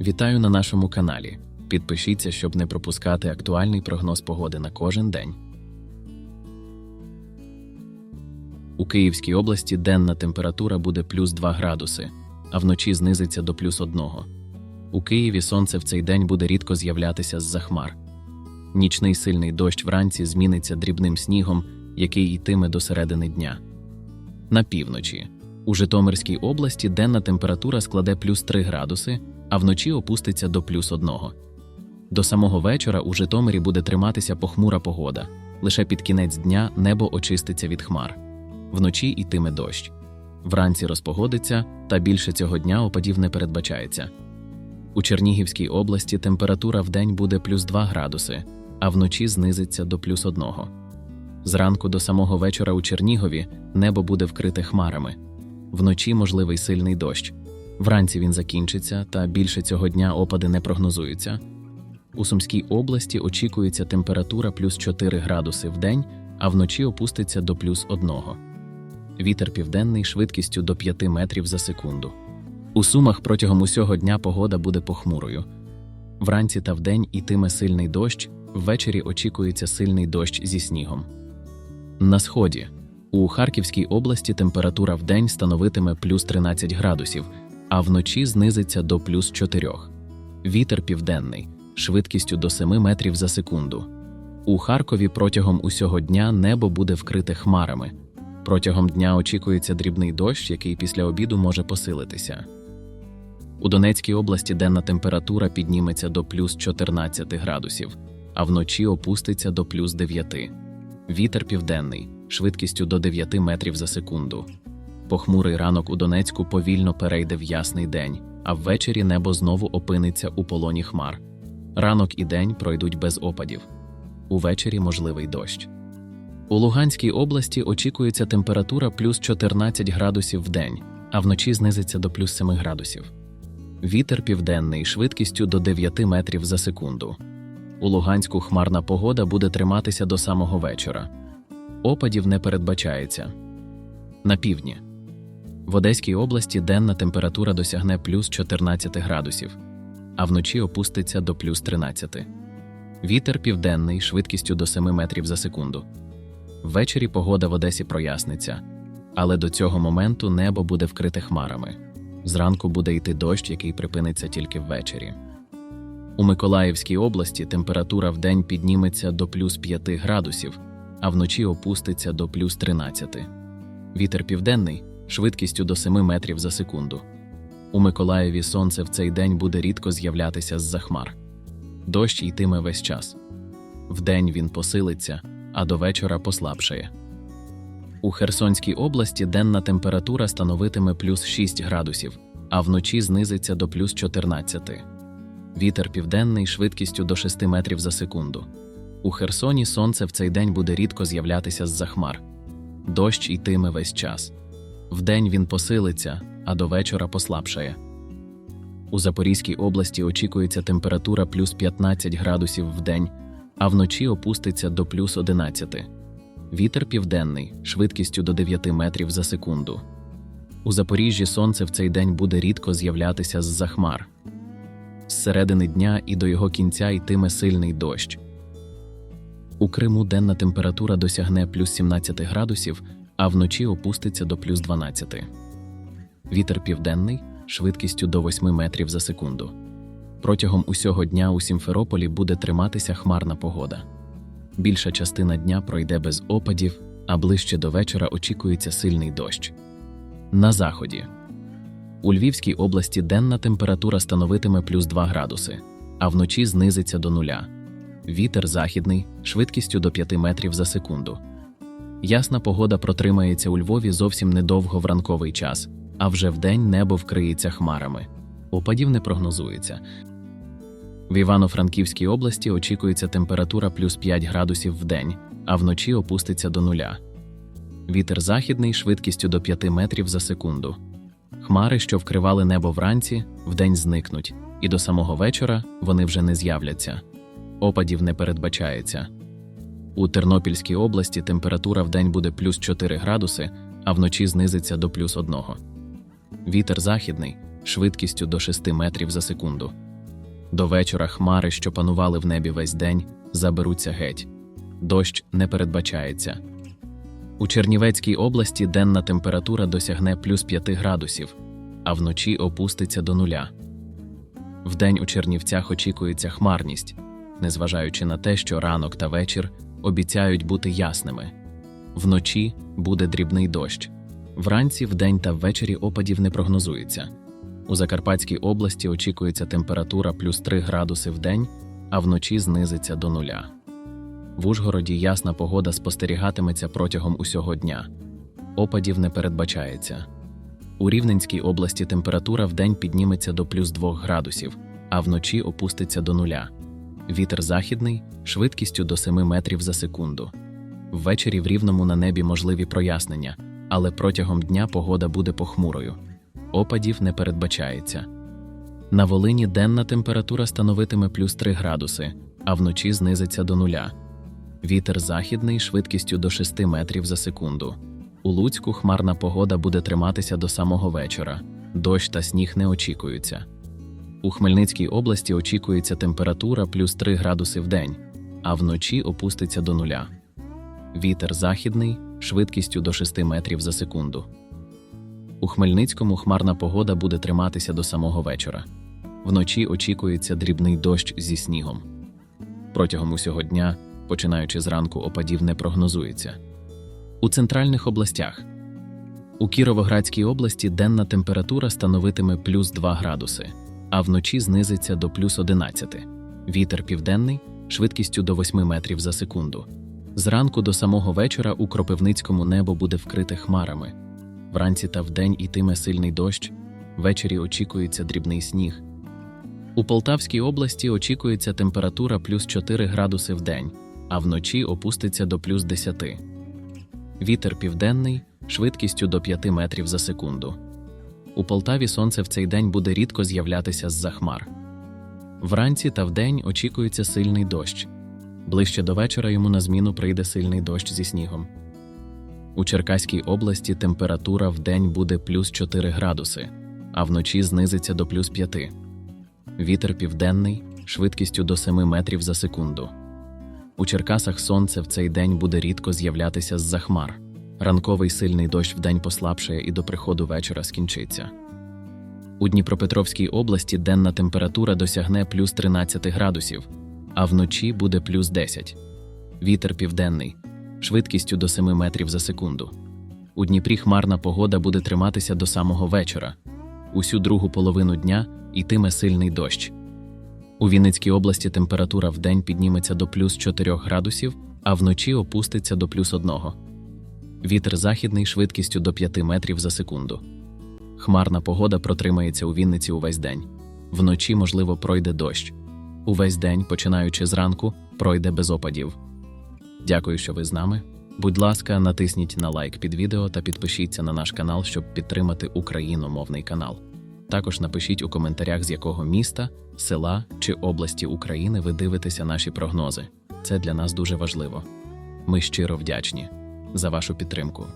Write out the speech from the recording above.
Вітаю на нашому каналі. Підпишіться, щоб не пропускати актуальний прогноз погоди на кожен день. У Київській області денна температура буде плюс 2 градуси, а вночі знизиться до плюс 1. У Києві сонце в цей день буде рідко з'являтися з-за хмар. Нічний сильний дощ вранці зміниться дрібним снігом, який йтиме до середини дня. На півночі. У Житомирській області денна температура складе плюс 3 градуси, а вночі опуститься до плюс 1. До самого вечора у Житомирі буде триматися похмура погода. Лише під кінець дня небо очиститься від хмар. Вночі йтиме дощ. Вранці розпогодиться, та більше цього дня опадів не передбачається. У Чернігівській області температура вдень буде плюс 2 градуси, а вночі знизиться до плюс 1. Зранку до самого вечора у Чернігові небо буде вкрите хмарами. Вночі можливий сильний дощ. Вранці він закінчиться, та більше цього дня опади не прогнозуються. У Сумській області очікується температура плюс 4 градуси в день, а вночі опуститься до плюс 1. Вітер південний швидкістю до 5 метрів за секунду. У Сумах протягом усього дня погода буде похмурою. Вранці та вдень ітиме сильний дощ, ввечері очікується сильний дощ зі снігом. На сході. У Харківській області температура вдень становитиме плюс 13 градусів, а вночі знизиться до плюс 4. Вітер південний, швидкістю до 7 метрів за секунду. У Харкові протягом усього дня небо буде вкрите хмарами. Протягом дня очікується дрібний дощ, який після обіду може посилитися. У Донецькій області денна температура підніметься до плюс 14 градусів, а вночі опуститься до плюс 9. Вітер південний, швидкістю до 9 метрів за секунду. Похмурий ранок у Донецьку повільно перейде в ясний день, а ввечері небо знову опиниться у полоні хмар. Ранок і день пройдуть без опадів. Увечері можливий дощ. У Луганській області очікується температура плюс 14 градусів в день, а вночі знизиться до плюс 7 градусів. Вітер південний швидкістю до 9 метрів за секунду. У Луганську хмарна погода буде триматися до самого вечора. Опадів не передбачається. На півдні. В Одеській області денна температура досягне плюс 14 градусів, а вночі опуститься до плюс 13. Вітер південний швидкістю до 7 метрів за секунду. Ввечері погода в Одесі проясниться, але до цього моменту небо буде вкрите хмарами. Зранку буде йти дощ, який припиниться тільки ввечері. У Миколаївській області температура вдень підніметься до плюс 5 градусів, а вночі опуститься до плюс 13. Вітер південний швидкістю до 7 метрів за секунду. У Миколаєві сонце в цей день буде рідко з'являтися з-за хмар. Дощ йтиме весь час. Вдень він посилиться, а до вечора послабшає. У Херсонській області денна температура становитиме плюс 6 градусів, а вночі знизиться до плюс 14. Вітер південний швидкістю до 6 метрів за секунду. У Херсоні сонце в цей день буде рідко з'являтися з-за хмар. Дощ йтиме весь час. Вдень він посилиться, а до вечора послабшає. У Запорізькій області очікується температура плюс 15 градусів в день, а вночі опуститься до плюс 11. Вітер південний швидкістю до 9 метрів за секунду. У Запоріжжі сонце в цей день буде рідко з'являтися з-за хмар. З середини дня і до його кінця йтиме сильний дощ. У Криму денна температура досягне плюс 17 градусів, а вночі опуститься до плюс 12. Вітер південний швидкістю до 8 метрів за секунду. Протягом усього дня у Сімферополі буде триматися хмарна погода. Більша частина дня пройде без опадів, а ближче до вечора очікується сильний дощ. На заході. У Львівській області денна температура становитиме плюс 2 градуси, а вночі знизиться до нуля. Вітер західний швидкістю до 5 метрів за секунду. Ясна погода протримається у Львові зовсім недовго в ранковий час, а вже вдень небо вкриється хмарами. Опадів не прогнозується. В Івано-Франківській області очікується температура плюс 5 градусів в день, а вночі опуститься до нуля. Вітер західний швидкістю до 5 метрів за секунду. Хмари, що вкривали небо вранці, вдень зникнуть, і до самого вечора вони вже не з'являться. Опадів не передбачається. У Тернопільській області температура вдень буде плюс 4 градуси, а вночі знизиться до плюс 1. Вітер західний швидкістю до 6 метрів за секунду. До вечора хмари, що панували в небі весь день, заберуться геть. Дощ не передбачається. У Чернівецькій області денна температура досягне плюс 5 градусів, а вночі опуститься до нуля. Вдень у Чернівцях очікується хмарність, незважаючи на те, що ранок та вечір обіцяють бути ясними. Вночі буде дрібний дощ. Вранці, вдень та ввечері опадів не прогнозується. У Закарпатській області очікується температура плюс 3 градуси в день, а вночі знизиться до нуля. В Ужгороді ясна погода спостерігатиметься протягом усього дня. Опадів не передбачається. У Рівненській області температура вдень підніметься до плюс 2 градусів, а вночі опуститься до нуля. Вітер західний швидкістю до 7 метрів за секунду. Ввечері в рівному на небі можливі прояснення, але протягом дня погода буде похмурою. Опадів не передбачається. На Волині денна температура становитиме плюс 3 градуси, а вночі знизиться до нуля. Вітер західний швидкістю до 6 метрів за секунду. У Луцьку хмарна погода буде триматися до самого вечора. Дощ та сніг не очікуються. У Хмельницькій області очікується температура плюс 3 градуси в день, а вночі опуститься до нуля. Вітер західний швидкістю до 6 метрів за секунду. У Хмельницькому хмарна погода буде триматися до самого вечора. Вночі очікується дрібний дощ зі снігом. Протягом усього дня, починаючи зранку, опадів не прогнозується. У центральних областях у Кіровоградській області денна температура становитиме плюс 2 градуси, а вночі знизиться до плюс 11. Вітер південний швидкістю до 8 метрів за секунду. Зранку до самого вечора у Кропивницькому небо буде вкрите хмарами. Вранці та вдень ітиме сильний дощ, ввечері очікується дрібний сніг. У Полтавській області очікується температура плюс 4 градуси в день, а вночі опуститься до плюс 10. Вітер південний швидкістю до 5 метрів за секунду. У Полтаві сонце в цей день буде рідко з'являтися з-за хмар. Вранці та вдень очікується сильний дощ. Ближче до вечора йому на зміну прийде сильний дощ зі снігом. У Черкаській області температура в день буде плюс 4 градуси, а вночі знизиться до плюс 5. Вітер південний швидкістю до 7 метрів за секунду. У Черкасах сонце в цей день буде рідко з'являтися з-за хмар. Ранковий сильний дощ вдень послабшає і до приходу вечора скінчиться. У Дніпропетровській області денна температура досягне плюс 13 градусів, а вночі буде плюс 10. Вітер південний швидкістю до 7 метрів за секунду. У Дніпрі хмарна погода буде триматися до самого вечора. Усю другу половину дня йтиме сильний дощ. У Вінницькій області температура вдень підніметься до плюс 4 градусів, а вночі опуститься до плюс 1. Вітер західний швидкістю до 5 метрів за секунду. Хмарна погода протримається у Вінниці увесь день. Вночі, можливо, пройде дощ. Увесь день, починаючи зранку, пройде без опадів. Дякую, що ви з нами. Будь ласка, натисніть на лайк під відео та підпишіться на наш канал, щоб підтримати україномовний канал. Також напишіть у коментарях, з якого міста, села чи області України ви дивитеся наші прогнози. Це для нас дуже важливо. Ми щиро вдячні за вашу підтримку.